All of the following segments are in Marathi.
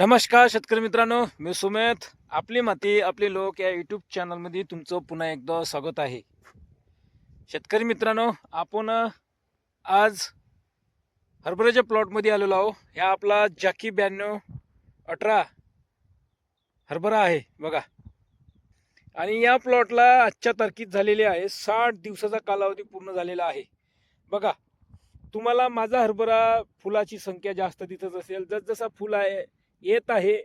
नमस्कार शेतकरी मित्रांनो मी सुमेध आपली माती आपले लोक या यूट्यूब चॅनलमध्ये तुमचं पुन्हा एकदा स्वागत आहे. शेतकरी मित्रांनो आपण आज हरभऱ्याच्या प्लॉटमध्ये आलेलो आहो ह्या आपला जाकी ब्याण्णव अठरा हरभरा आहे बघा. आणि या प्लॉटला आजच्या तारखेत झालेली आहे साठ दिवसाचा कालावधी पूर्ण झालेला आहे. बघा तुम्हाला माझा हरभरा फुलाची संख्या जास्त दिसत असेल जसजसा फुल आहे येत आहे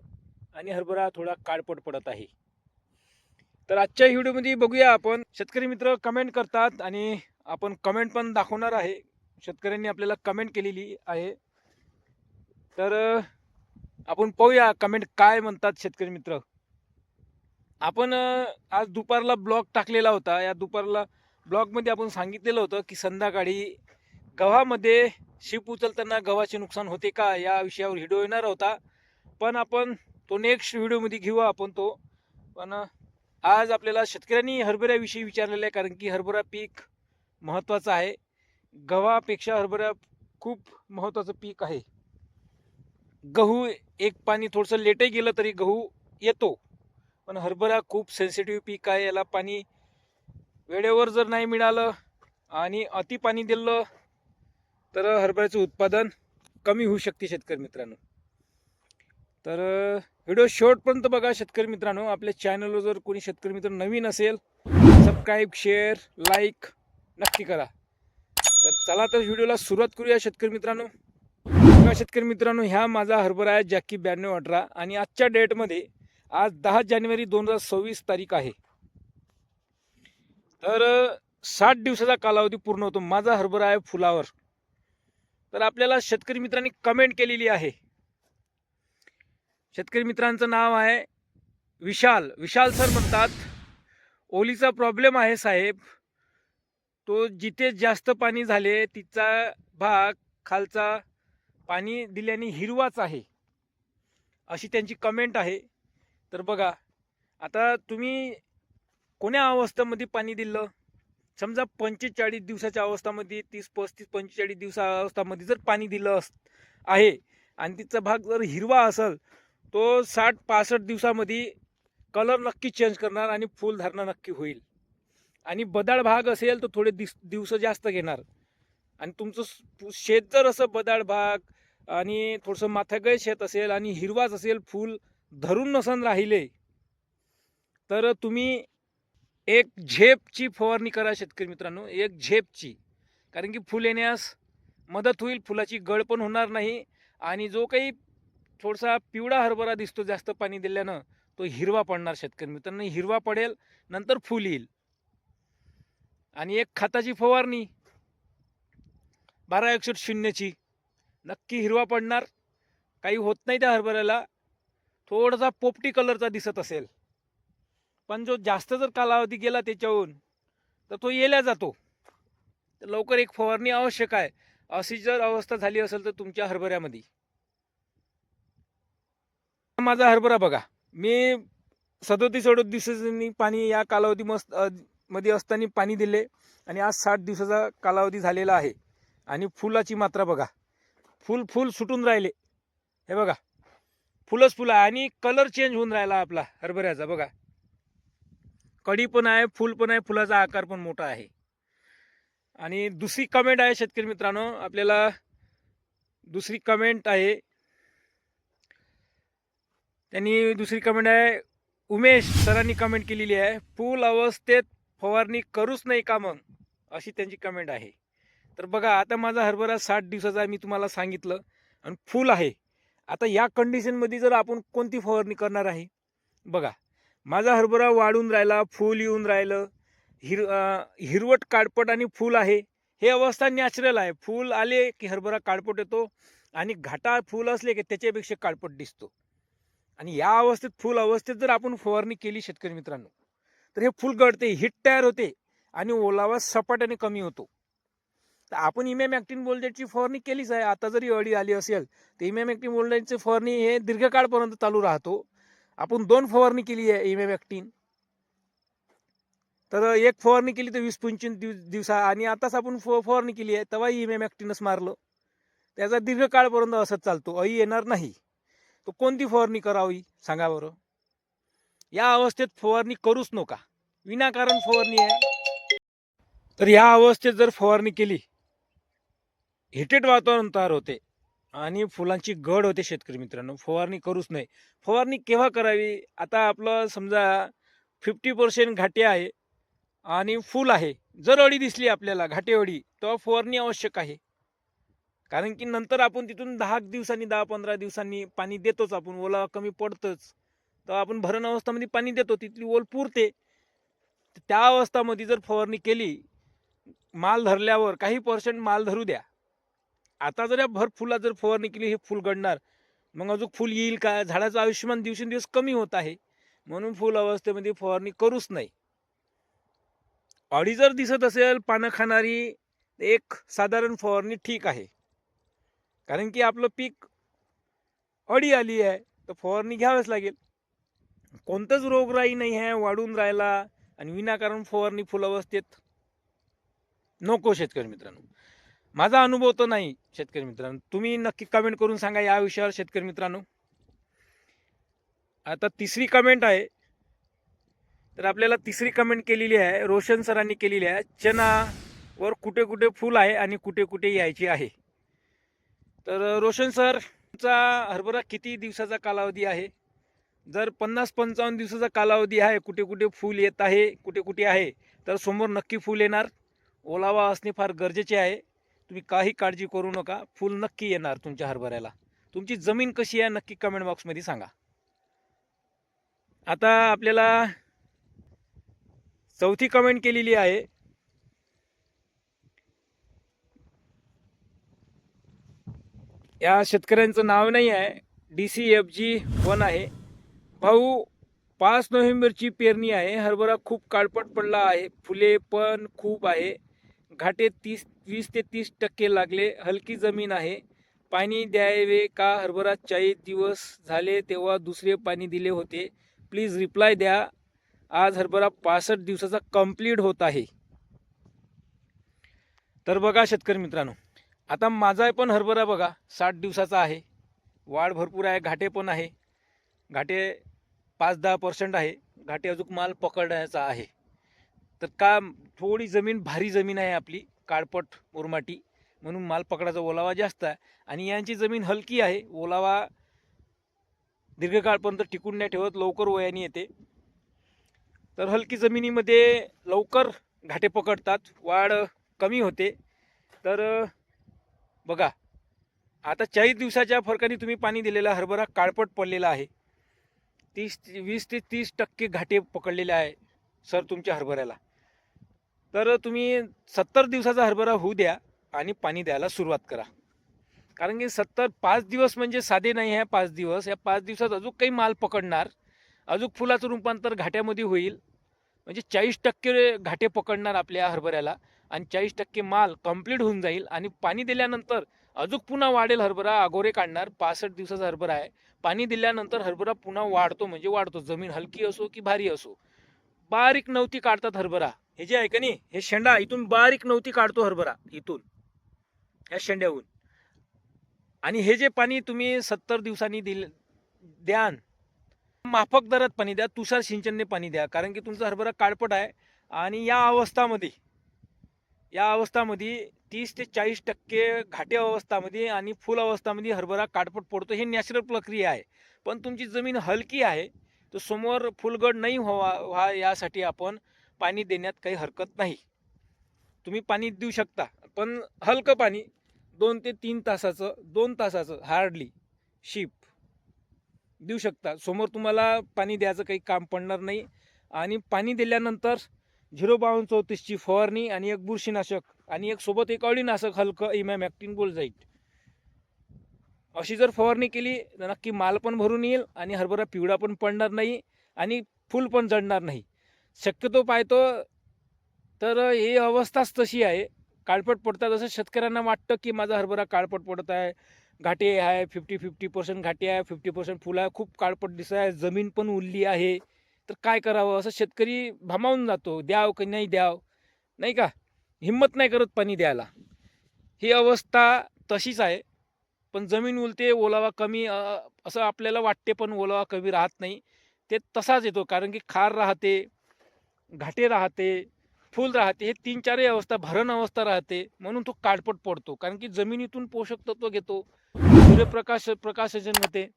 आणि हरभरा थोडा काळपट पडत आहे. तर आजच्या व्हिडिओमध्ये बघूया आपण. शेतकरी मित्र कमेंट करतात आणि आपण कमेंट पण दाखवणार आहे. शेतकऱ्यांनी आपल्याला कमेंट केलेली आहे. तर आपण पाहूया कमेंट काय म्हणतात शेतकरी मित्र. आपण आज दुपारला ब्लॉग टाकलेला होता. या दुपारला ब्लॉगमध्ये आपण सांगितलेलं होतं की संध्याकाळी गव्हामध्ये शिप उचलताना गव्हाचे नुकसान होते का या विषयावर व्हिडिओ येणार होता. पण आपण तो नेक्स्ट व्हिडिओमध्ये घेऊ आपण तो. पण आज आपल्याला शेतकऱ्यांनी हरभऱ्याविषयी विचारलेलं आहे कारण की हरभरा पीक महत्त्वाचं आहे. गव्हापेक्षा हरभरा खूप महत्त्वाचं पीक आहे. गहू एक पाणी थोडंसं लेटही गेलं तरी गहू येतो. पण हरभरा खूप सेन्सिटिव्ह पीक आहे याला पाणी वेळेवर जर नाही मिळालं आणि अति पाणी दिलं तर हरभऱ्याचं उत्पादन कमी होऊ शकते शेतकरी मित्रांनो. तर व्हिडिओ शेवटपर्यंत बघा शेतकरी मित्रांनो. आपल्या चॅनलवर जर कोणी शेतकरी मित्र नवीन असेल सबस्क्राईब शेअर लाईक नक्की करा. तर चला तर व्हिडिओला सुरुवात करूया शेतकरी मित्रांनो. बघा शेतकरी मित्रांनो ह्या माझा हरभरा आहे जॅकी ब्याण्णव अठरा आणि आजच्या डेटमध्ये आज दहा जानेवारी दोन हजार सव्वीस तारीख आहे. तर साठ दिवसाचा कालावधी पूर्ण होतो. माझा हरभरा आहे फुलावर. तर आपल्याला शेतकरी मित्रांनी कमेंट केलेली आहे. शेतकरी मित्रांचं नाव आहे विशाल. विशाल सर म्हणतात ओलीचा प्रॉब्लेम आहे साहेब. तो जिथे जास्त पाणी झाले तिचा भाग खालचा पाणी दिल्याने हिरवाच आहे. अशी त्यांची कमेंट आहे. तर बघा आता तुम्ही कोण्या अवस्थेमध्ये पाणी दिलं? समजा पंचेचाळीस दिवसाच्या अवस्थामध्ये तीस पस्तीस पंचेचाळीस दिवसा अवस्थामध्ये जर पाणी दिलं अस आहे आणि तिचा भाग जर हिरवा असेल तो साठ पासष्ट दिवसामध्ये कलर नक्की चेंज करणार आणि फुलधारणा नक्की होईल. आणि बदाळ भाग असेल तर थोडे दिस दिवस जास्त घेणार. आणि तुमचं शेत जर असं बदाळ भाग आणि थोडंसं माथागय शेत असेल आणि हिरवाच असेल फूल धरून नसन राहिले तर तुम्ही एक झेपची फवारणी करा शेतकरी मित्रांनो एक झेपची. कारण की फुल येण्यास मदत होईल फुलाची गळ पण होणार नाही आणि जो काही थोडासा पिवळा हरभरा दिसतो जास्त पाणी दिल्यानं तो हिरवा पडणार शेतकरी मित्रांनो. हिरवा पडेल नंतर फुल येईल. आणि एक खताची फवारणी बारा एकसष्ट शून्यची. नक्की हिरवा पडणार. काही होत नाही त्या हरभऱ्याला. थोडासा पोपटी कलरचा दिसत असेल. पण जो जास्त जर कालावधी गेला त्याच्याहून तर तो येल्या जातो. तर लवकर एक फवारणी आवश्यक आहे. अशी जर अवस्था झाली असेल तर तुमच्या हरभऱ्यामध्ये. माझा हरभरा बघा. मी सदोतीस अडोतीस दिवसांनी पाणी या कालावधी मस्त मध्ये असताना पाणी दिले आणि आज साठ दिवसाचा कालावधी झालेला आहे. आणि फुलाची मात्रा बघा. फुल फुल सुटून राहिले. हे बघा. फुलच फुलं आहे आणि कलर चेंज होऊन राहिला आपला हरभऱ्याचा बघा. कडी पण आहे फुल पण आहे फुलाचा आकार पण मोठा आहे. आणि दुसरी कमेंट आहे शेतकरी मित्रांनो आपल्याला दुसरी कमेंट आहे. त्यांनी दुसरी कमेंट आहे उमेश सरांनी कमेंट केलेली आहे पूल अवस्थेत फवारणी करूच नाही का मग? अशी त्यांची कमेंट आहे. तर बघा आता माझा हरभरा साठ दिवसाचा आहे, मी तुम्हाला सांगितलं. आणि फुल आहे. आता या कंडिशनमध्ये जर आपण कोणती फवारणी करणार आहे? बघा माझा हरभरा वाढून राहिला फूल येऊन राहिलं हिर हिरवट काळपट आणि फूल आहे. हे अवस्था नॅचरल आहे. फूल आले की हरभरा काळपट येतो आणि घाटा फूल असले की त्याच्यापेक्षा काळपट दिसतो. आणि या अवस्थेत फुल अवस्थेत जर आपण फवारणी केली शेतकरी मित्रांनो तर हे फुल गळते हिट तयार होते आणि ओलावा सपाट्याने कमी होतो. तर आपण इमॅम ॲक्टिन बोल्डेटची फवारणी केलीच आहे. आता जरी अडी आली असेल तर इमॅम ॲक्टिन बोल्डेटची फवारणी हे दीर्घकाळपर्यंत चालू राहतो. आपण दोन फवारणी केली आहे इमॅम ॲक्टिन. तर एक फवारणी केली तर वीस पंचवीस दिव दिवसा आणि आताच आपण फ फवारणी केली आहे तेव्हाही इमॅम ॲक्टिनच मारलं. त्याचा दीर्घकाळपर्यंत असंच चालतो. अई येणार नाही. तर कोणती फवारणी करावी? सांगा बरं. या अवस्थेत फवारणी करूच नका. विनाकारण फवारणी आहे. तर या अवस्थेत जर फवारणी केली हिटेट वातावरण तयार होते आणि फुलांची गड होते शेतकरी मित्रांनो फवारणी करूच नाही फवारणी केव्हा करावी? आता आपलं समजा फिफ्टी पर्सेंट घाटे आहे आणि फुल आहे. जर अळी दिसली आपल्याला घाटे तेव्हा फवारणी आवश्यक आहे. कारण की नंतर आपण तिथून दहा दिवसांनी दहा पंधरा दिवसांनी पाणी देतोच आपण. ओला कमी पडतंच. तर आपण भरण अवस्थामध्ये पाणी देतो. तिथली ओल पुरते. त्या अवस्थामध्ये जर फवारणी केली माल धरल्यावर काही पर्सेंट माल धरू द्या. आता जर या भर फुला जर फवारणी केली हे फुल गडणार. मग अजून फुल येईल का? झाडाचं आयुष्यमान दिवसेंदिवस कमी होत आहे. म्हणून फुल अवस्थेमध्ये फवारणी करूच नाही. अडी जर दिसत असेल पानं खाणारी एक साधारण फवारणी ठीक आहे. कारण की आपलं पीक अडी आली आहे तर फवारणी घ्यावंच लागेल. कोणतंच रोगराई नाही आहे वाढून राहिला आणि विनाकारण फवारणी फुलावस्थेत नको शेतकरी मित्रांनो. माझा अनुभव तर नाही शेतकरी मित्रांनो. तुम्ही नक्की कमेंट करून सांगा या विषयावर शेतकरी मित्रांनो. आता तिसरी कमेंट आहे. तर आपल्याला तिसरी कमेंट केलेली आहे रोशन सरांनी केलेली आहे. चनावर कुठे कुठे फूल आहे आणि कुठे कुठे यायची आहे? तर रोशन सर तुमचा हरभरा किती दिवसाचा कालावधी आहे? जर पन्नास पंचावन्न दिवसाचा कालावधी आहे कुठे कुठे फूल येत आहे कुठे कुठे आहे तर समोर नक्की फूल येणार. ओलावा असणे फार गरजेचे आहे. तुम्ही काही काळजी करू नका. फूल नक्की येणार तुमच्या हरभऱ्याला. तुमची जमीन कशी आहे नक्की कमेंट बॉक्समध्ये सांगा. आता आपल्याला चौथी कमेंट केलेली आहे. या शेतकऱ्यांचं नाव नाही आहे. D C F G one आहे. भाऊ पाच नोव्हेंबरची पेरणी आहे. हरभरा खूप काळपट पडला आहे. फुले पण खूप आहे. घाटे तीस वीस ते तीस टक्के लागले. हलकी जमीन आहे. पाणी द्यावे का? हरभरा चाळीस दिवस झाले तेव्हा दुसरे पाणी दिले होते. प्लीज रिप्लाय द्या. आज हरभरा पासष्ट दिवसाचा कंप्लीट होत आहे. तर बघा शेतकरी मित्रांनो आता माझा पण हरभरा बघा साठ दिवसाचा आहे. वाढ भरपूर आहे घाटे पण आहे. घाटे पाच दहा पर्सेंट आहे. घाटे अजून माल पकडण्याचा आहे. तर का थोडी जमीन भारी जमीन आहे आपली काळपट मुरमाटी म्हणून माल पकडायचा ओलावा जास्त आहे. आणि यांची जमीन हलकी आहे ओलावा दीर्घकाळपर्यंत टिकून नाही ठेवत लवकर वयाने येते. तर हलकी जमिनीमध्ये लवकर घाटे पकडतात वाढ कमी होते. तर बघा आता चाळीस दिवसाच्या फरकाने तुम्ही पाणी दिलेला हरभरा काळपट पडलेला आहे. तीस वीस ते तीस टक्के घाटे पकडलेले आहे सर तुमच्या हरभऱ्याला. तर तुम्ही सत्तर दिवसाचा हरभरा होऊ द्या आणि पाणी द्यायला सुरुवात करा. कारण की सत्तर पाच दिवस म्हणजे साधे नाही आहे पाच दिवस. या पाच दिवसात अजून काही माल पकडणार अजून फुलाचं रूपांतर घाट्यामध्ये होईल. म्हणजे चाळीस टक्के घाटे पकडणार आपल्या हरभऱ्याला आणि चाळीस टक्के माल कंप्लीट होऊन जाईल आणि पाणी दिल्यानंतर अजून पुन्हा वाढेल हरभरा अगोरे काढणार पासष्ट दिवसाचा हरभरा आहे. पाणी दिल्यानंतर हरभरा पुन्हा वाढतो म्हणजे वाढतो. जमीन हलकी असो की भारी असो. बारीक नवती काढतात हरभरा. हे जे आहे का नाही हे शेंडा इथून बारीक नवती काढतो हरभरा इथून. या शेंड्याहून. आणि हे जे पाणी तुम्ही सत्तर दिवसांनी दिल द्यान माफक दरात पाणी द्या तुषार सिंचनने पाणी द्या कारण की तुमचा हरभरा काळपट आहे आणि या अवस्थामध्ये या अवस्थामध्ये तीस ते चाळीस टक्के घाटे अवस्थामध्ये आणि फुल अवस्थामध्ये हरभरा काटपट पडतो हे नॅचरल प्रक्रिया आहे. पण तुमची जमीन हलकी आहे तर समोर फुलगड नाही व्हावा व्हा यासाठी आपण पाणी देण्यात काही हरकत नाही. तुम्ही पाणी देऊ शकता पण हलकं पाणी दोन ते तीन तासाचं दोन तासाचं हार्डली शिप देऊ शकता. समोर तुम्हाला पाणी द्यायचं काही काम पडणार नाही. आणि पाणी दिल्यानंतर झिरो बावन्न चौतीसची फवारणी आणि एक बुरशीनाशक आणि एक सोबत एक अळीनाशक हलकं इमॅम ॲक्टिन बोलजाईट अशी जर फवारणी केली तर नक्की माल पण भरून येईल आणि हरभरा पिवळा पण पडणार नाही आणि फुल पण जडणार नाही. शक्यतो पाहतो तर ही अवस्थाच तशी आहे. काळपट पडतात असं शेतकऱ्यांना वाटतं की माझा हरभरा काळपट पडत आहे. घाटे आहे फिफ्टी फिफ्टी पर्सेंट घाटे आहे फिफ्टी पर्सेंट फुलं आहे खूप काळपट दिसत आहे जमीन पण उरली आहे. तर काय करावं? असं शेतकरी भामावून जातो द्याव की नाही द्याव? नाही का? हिंमत नाही करत पाणी द्यायला. ही अवस्था तशीच आहे. पण जमीन उलते ओलावा कमी असं आपल्याला वाटते पण ओलावा कमी राहत नाही. ते तसाच येतो कारण की खार राहते घाटे राहते. फुल राहते हे तीन चारही अवस्था भरण अवस्था राहते म्हणून तो काळपट पडतो. कारण की जमिनीतून पोषक तत्व घेतो सूर्यप्रकाश प्रकाशजन होते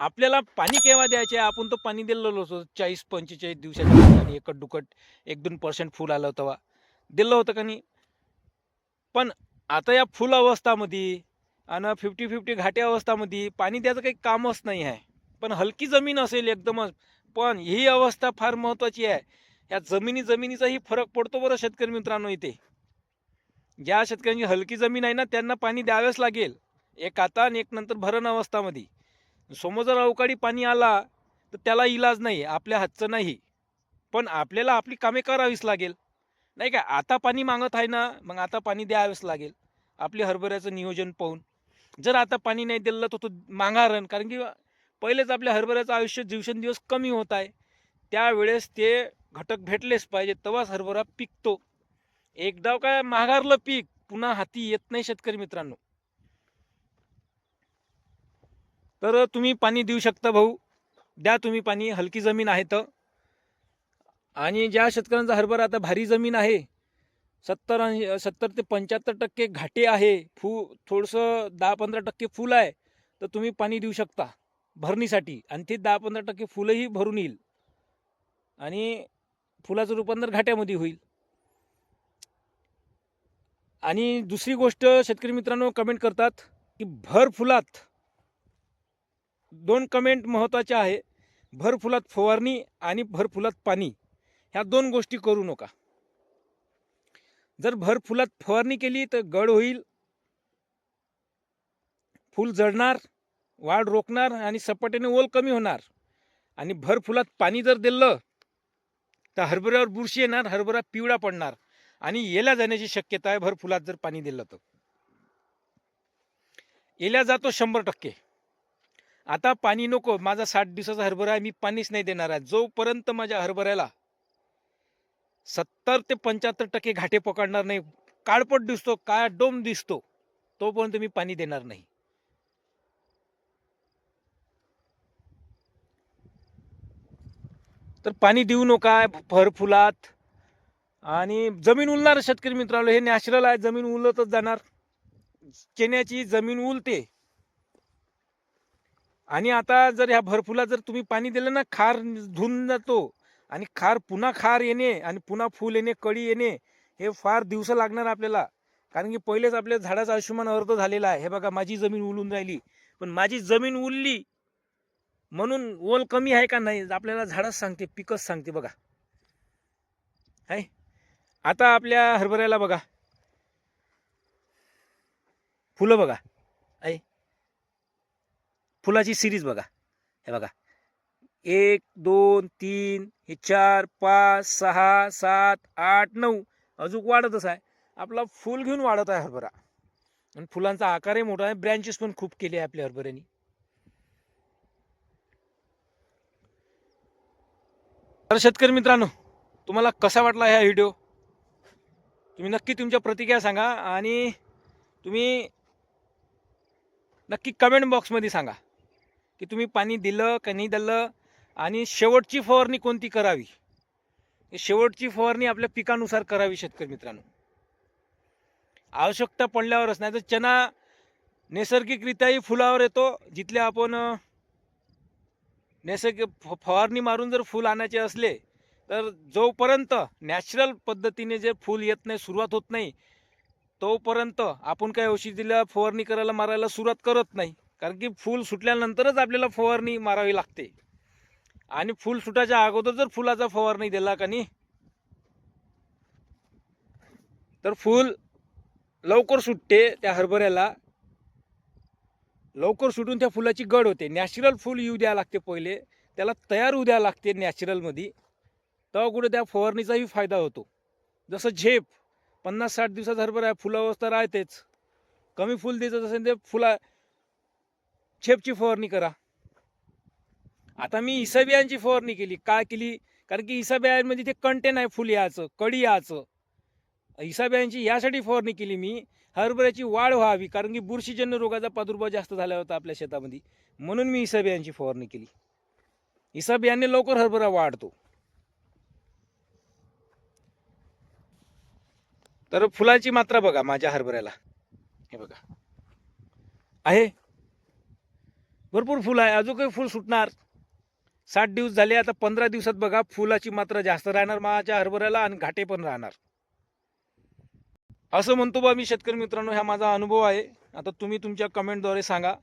आपल्याला पाणी केव्हा द्यायचे? आपण तो पाणी दिलेलो होतो चाळीस पंचेचाळीस दिवसाच्या आणि एकट दुकट एक दोन पर्सेंट फुल आलं होतं तेव्हा दिलं होतं का नाही? पण आता या फुल अवस्थामध्ये आणि फिफ्टी फिफ्टी घाटे अवस्थामध्ये पाणी द्यायचं काही कामच नाही आहे. पण हलकी जमीन असेल एकदमच पण ही अवस्था फार महत्त्वाची आहे. या जमिनी जमिनीचाही फरक पडतो बरं शेतकरी मित्रांनो इथे. ज्या शेतकऱ्यांची हलकी जमीन आहे ना त्यांना पाणी द्यावेच लागेल. एक आता आणि एक नंतर भरण अवस्थामध्ये. समोर जर अवकाळी पाणी आला तर त्याला इलाज नाही आपल्या हातचं नाही. पण आपल्याला आपली कामे करावीच लागेल. नाही का? आता पाणी मागत आहे ना मग आता पाणी द्यावेच लागेल. आपली हरभऱ्याचं नियोजन पाहून. जर आता पाणी नाही दिलं तर तो माघारण. कारण की पहिलेच आपल्या हरभऱ्याचं आयुष्य दिवसेंदिवस कमी होत आहे. त्यावेळेस ते घटक भेटलेच पाहिजे तेव्हाच हरभरा पिकतो. एकदा काय माघारलं पीक पुन्हा हाती येत नाही शेतकरी मित्रांनो. तर तुम्ही पाणी देऊ शकता भाऊ. द्या तुम्ही पाणी हलकी जमीन आहे तर. आणि ज्या शेतकऱ्यांचा हरभरा आता भारी जमीन आहे सत्तर ऐंशी सत्तर ते पंच्याहत्तर टक्के घाटे आहे फू थोडंसं दहा पंधरा टक्के फुल आहे तर तुम्ही पाणी देऊ शकता भरणीसाठी. आणि ते दहा पंधरा टक्के फुलंही भरून येईल. आणि फुलाचं रूपांतर घाट्यामध्ये होईल. आणि दुसरी गोष्ट शेतकरी मित्रांनो कमेंट करतात की भर फुलात दोन कमेंट महत्त्वाच्या आहे. भर फुलात फवारणी आणि भर फुलात पाणी ह्या दोन गोष्टी करू नका. जर भर फुलात फवारणी केली तर गड होईल फूल जडणार वाढ रोखणार आणि सपाट्याने ओल कमी होणार. आणि भर फुलात पाणी जर दिलं तर हरभऱ्यावर बुरशी येणार हरभरा पिवळा पडणार आणि येल्या जाण्याची शक्यता आहे. भर फुलात जर पाणी दिलं तर. येल्या जातो शंभर टक्के. आता पाणी नको माझा साठ दिवसाचा हरभरा आहे मी पाणीच नाही देणार आहे. जोपर्यंत माझ्या हरभऱ्याला सत्तर ते पंच्याहत्तर टक्के घाटे पकडणार नाही काळपट दिसतो काळा डोम दिसतो तोपर्यंत मी पाणी देणार नाही. तर पाणी देऊ नका भर फुलात. आणि जमीन उलणार शेतकरी मित्रांनो हे नॅचरल आहे जमीन उलतच जाणार. केण्याची जमीन उलते. आणि आता जर ह्या भरफुला जर तुम्ही पाणी दिलं ना खार धुऊन जातो. आणि खार पुन्हा खार येणे आणि पुन्हा फुल येणे कळी येणे हे फार दिवस लागणार आपल्याला. कारण की पहिलेच आपल्या झाडाचं आयुष्यमान अर्ध झालेला आहे. हे बघा माझी जमीन उलून राहिली. पण माझी जमीन उलली म्हणून ओल कमी आहे का नाही आपल्याला झाडच सांगते पिकच सांगते बघा. आहे आता आपल्या हरभऱ्याला बघा. फुलं बघा. आहे फुलाची सिरीज बघा. हे बघा. एक दोन तीन हे चार पाच सहा सात आठ नऊ. अजून वाढतच आहे. आपला फुल घेऊन वाढत आहे हरभरा. आणि फुलांचा आकारही मोठा आहे. ब्रँचेस पण खूप केले आहे आपल्या हरभऱ्यानी. तर शेतकरी मित्रांनो तुम्हाला कसा वाटला ह्या व्हिडिओ तुम्ही नक्की तुमच्या प्रतिक्रिया सांगा आणि तुम्ही नक्की कमेंट बॉक्समध्ये सांगा की तुम्ही पाणी दिलं का नाही दिलं आणि शेवटची फवारणी कोणती करावी? शेवटची फवारणी आपल्या पिकानुसार करावी शेतकरी मित्रांनो. आवश्यकता पडल्यावरच नाही तर चना नैसर्गिकरित्याही फुलावर येतो जिथल्या आपण नैसर्गिक फ- फवारणी मारून जर फूल आणायचे असले तर जोपर्यंत नॅचरल पद्धतीने जे फूल येत नाही सुरुवात होत नाही तोपर्यंत आपण काय औषधीला फवारणी करायला मारायला सुरुवात करत नाही. कारण की फूल सुटल्यानंतरच आपल्याला फवारणी मारावी लागते. आणि फूल सुटायच्या अगोदर जर फुलाचा फवारणी दिला का नाही तर फूल लवकर सुटते त्या हरभऱ्याला. लवकर सुटून त्या फुलाची गड होते. नॅचरल फूल येऊ द्यावं लागते पहिले. त्याला तयार होऊ द्यावं लागते नॅचरलमध्ये तेव्हा कुठे त्या फवारणीचाही फायदा होतो. जसं झेप पन्नास साठ दिवसात हरभरा आहे फुलावस्था राहतेच. कमी फुल द्यायचं जसं ते फुला झेपची फवारणी करा. आता मी इसाबियांची फवारणी केली. काय केली? कारण की इसाबियांमध्ये ते कंटेन आहे फुल याचं कडी याचं. इसाबियांची यासाठी फवारणी केली मी. हरभऱ्याची वाढ व्हावी कारण की बुरशीजन्य रोगाचा प्रादुर्भाव जास्त झाला होता आपल्या शेतामध्ये. म्हणून मी इसा बियांची फवारणी केली. इसा यांनी लवकर हरभरा वाढतो. तर फुलाची मात्रा बघा माझ्या हरभऱ्याला. हे बघा. आहे. भरपूर फुल आहे. अजून काही फुल सुटणार. साठ दिवस झाले आता पंधरा दिवसात बघा फुलाची मात्रा जास्त राहणार माझ्या हरभऱ्याला आणि घाटे पण राहणार. असं म्हणतो बा मी शेतकरी मित्रांनो हा माझा अनुभव आहे. आता तुम्ही तुमच्या कमेंटद्वारे सांगा.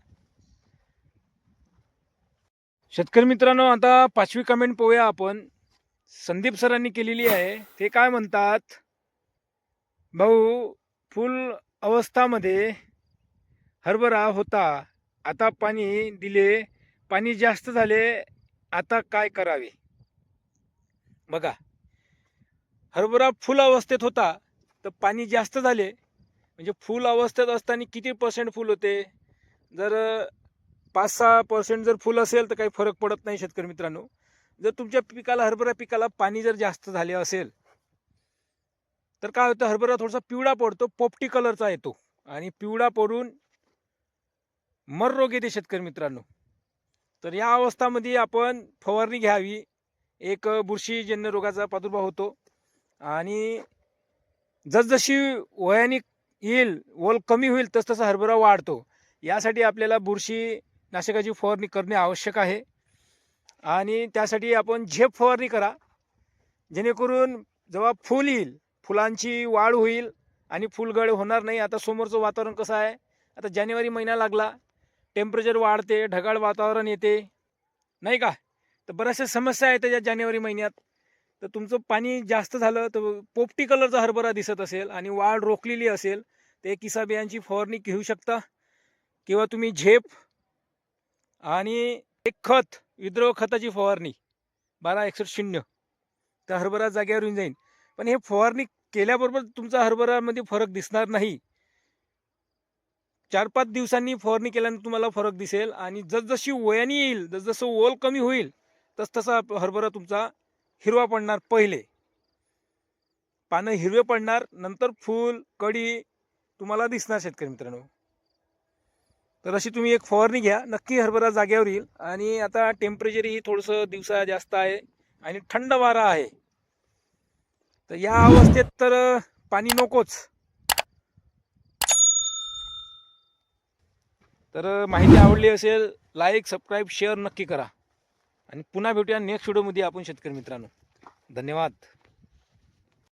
शेतकरी मित्रांनो आता पाचवी कमेंट पाहूया आपण. संदीप सरांनी केलेली आहे. ते काय म्हणतात? भाऊ फुल अवस्थामध्ये हरभरा होता. आता पाणी दिले. पाणी जास्त झाले. आता काय करावे? बघा. हरभरा फुल अवस्थेत होता. तर पाणी जास्त झाले. म्हणजे फुल अवस्थेत असताना किती पर्सेंट फुल होते? जर पाच सहा पर्सेंट जर फुल असेल तर काही फरक पडत नाही शेतकरी मित्रांनो. जर तुमच्या पिकाला हरभरा पिकाला पाणी जर जास्त झाले असेल तर काय होतं? हरभरा थोडासा पिवळा पडतो पोपटी कलरचा येतो. आणि पिवळा पडून मर रोग येते शेतकरी मित्रांनो. तर या अवस्थामध्ये आपण फवारणी घ्यावी. एक बुरशीजन्य रोगाचा प्रादुर्भाव होतो. आणि जसजशी वयाने येईल ओल कमी होईल तसतसा हरभरा वाढतो. यासाठी आपल्याला बुरशी नाशकाची फवारणी करणे आवश्यक आहे. आणि त्यासाठी आपण झेप फवारणी करा. जेणेकरून जेव्हा फूल येईल फुलांची वाढ होईल आणि फुलगळ होणार नाही. आता समोरचं वातावरण कसं आहे? आता जानेवारी महिना लागला. टेम्परेचर वाढते ढगाळ वातावरण येते. नाही का? तर बऱ्याचशा समस्या आहेत त्याच्या जानेवारी महिन्यात. तर तुमचं पाणी जास्त झालं तर पोपटी कलरचा हरभरा दिसत असेल आणि वाढ रोखलेली असेल ते किसा बियांची फवारणी घेऊ शकता. किंवा तुम्ही झेप आणि एक खत विद्रव खताची फवारणी बारा एकसष्ट शून्य तर हरभरा जागेवर येऊन जाईल पण हे फवारणी केल्याबरोबर तुमचा हरभरामध्ये फरक दिसणार नाही. चार पाच दिवसांनी फवारणी केल्यानंतर तुम्हाला फरक दिसेल आणि जसजशी वयाने येईल जसजसं ओल कमी होईल तसतसा हरभरा तुमचा हिरवा पडणार पहिले. पानं हिरवे पडणार नंतर फूल कडी तुम्हाला दिसणार शेतकरी मित्रांनो. तर अशी तुम्ही एक फवारणी घ्या नक्की हरभरा जाग्यावर येईल. आणि आता टेम्परेचरही थोडंसं दिवसा जास्त आहे आणि थंड वारा आहे. तर या अवस्थेत तर पाणी नकोच. तर माहिती आवडली असेल लाईक सबस्क्राईब शेअर नक्की करा. आणि पुन्हा भेटूया नेक्स्ट व्हिडिओमध्ये आपण शेतकरी मित्रांनो. धन्यवाद.